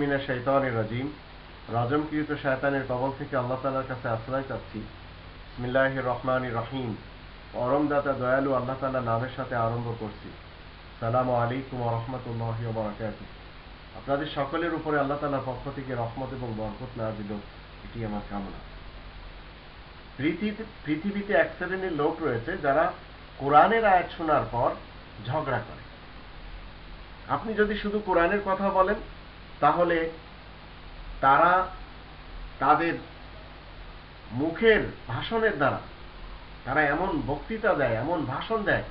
মিনা শৈতানির রাজিম। রাজমকৃত কবল থেকে আল্লাহ তালার কাছে আশ্রয় চাচ্ছি। রহমান রহিম। পরমদাতা দয়ালু আল্লাহ তালা নামের সাথে আরম্ভ করছি। সালাম আলাইকুম রহমতুল্লাহ আপনাদের সকলের উপরে আল্লাহ তালার পক্ষ থেকে রহমত এবং বরকত না দিল এটি আমার কামনা। পৃথিবীতে পৃথিবীতে এক শ্রেণির লোক রয়েছে যারা কোরআনের আয়াত শোনার পর ঝগড়া করে। আপনি যদি শুধু কোরআনের কথা বলেন তাহলে তারা তাদের মুখের ভাষণের দ্বারা, তারা এমন বক্তৃতা দেয়, এমন ভাষণ দেয়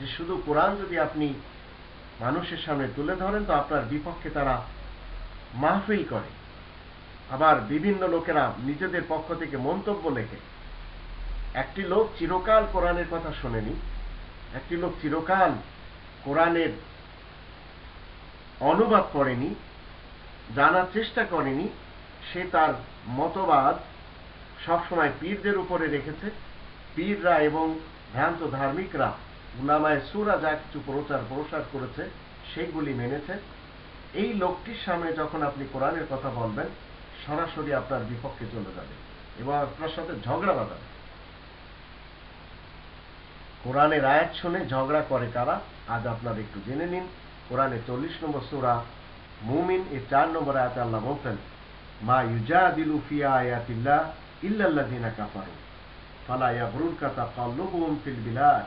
যে শুধু কোরআন যদি আপনি মানুষের সামনে তুলে ধরেন, তো আপনার বিপক্ষে তারা মাহফিল করে। আবার বিভিন্ন লোকেরা নিজেদের পক্ষ থেকে মন্তব্য লেখে। একটি লোক চিরকাল কোরআনের কথা শোনেনি, একটি লোক চিরকাল কোরআনের অনুবাদ করেনি জানার চেষ্টা করেনি, সে তার মতবাদ সবসময় পীরদের উপরে রেখেছে। পীররা এবং ভ্রান্ত ধার্মিকরা উলামায় সুরা যা কিছু প্রচার প্রসার করেছে, সেগুলি মেনেছে। এই লোকটির সামনে যখন আপনি কোরআনের কথা বলবেন, সরাসরি আপনার বিপক্ষে চলে যাবে এবং আপনার সাথে ঝগড়া বাঁধাবে। কোরআনের আয়াত শুনে ঝগড়া করে কারা? আজ আপনারা একটু জেনে নিন কোরআনে চল্লিশ নম্বর সুরা মুমিন এর চার নম্বর আয়াতে আল্লাহ বলছেন, মা ইউজা দিলু ফিয়া আয়াতিল্লাহ ইল্লাল্লাযিনা কাফারু, ফালা ইয়াগরুরকা তাকাল্লুবুহুম ফিল বিলাদ।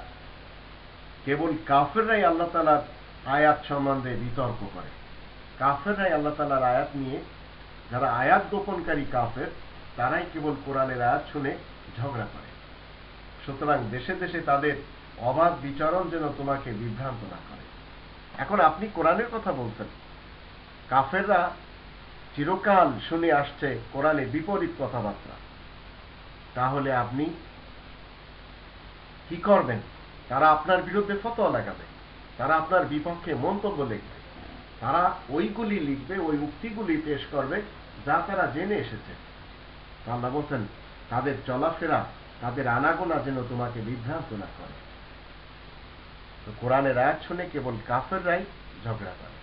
কেবল কাফেররাই আল্লাহ তাআলার আয়াত সম্বন্ধে বিতর্ক করে। কাফেররাই আল্লাহ তাআলার আয়াত নিয়ে যারা আয়াত গোপনকারী কাফের, তারাই কেবল কোরআনের আয়াত শুনে ঝগড়া করে। সুতরাং দেশে দেশে তাদের অবাধ বিচরণ যেন তোমাকে বিভ্রান্ত না করে। এখন আপনি কোরআনের কথা বলছেন কাফেররা চিরকাল শুনে আসছে কোরআনে বিপরীত কথাবার্তা। তাহলে আপনি কি করবেন? তারা আপনার বিরুদ্ধে ফতোয়া লাগাবে। তারা আপনার বিপক্ষে মন্তব্য লিখবে। তারা ওইগুলি লিখবে, ওই উক্তিগুলি পেশ করবে যা তারা জেনে এসেছে। আল্লাহ বলছেন, তাদের চলাফেরা, তাদের আনাগোনা যেন তোমাকে বিভ্রান্ত না করে। তো কোরআনের আয়াত শুনে কেবল কাফেররাই ঝগড়া করে।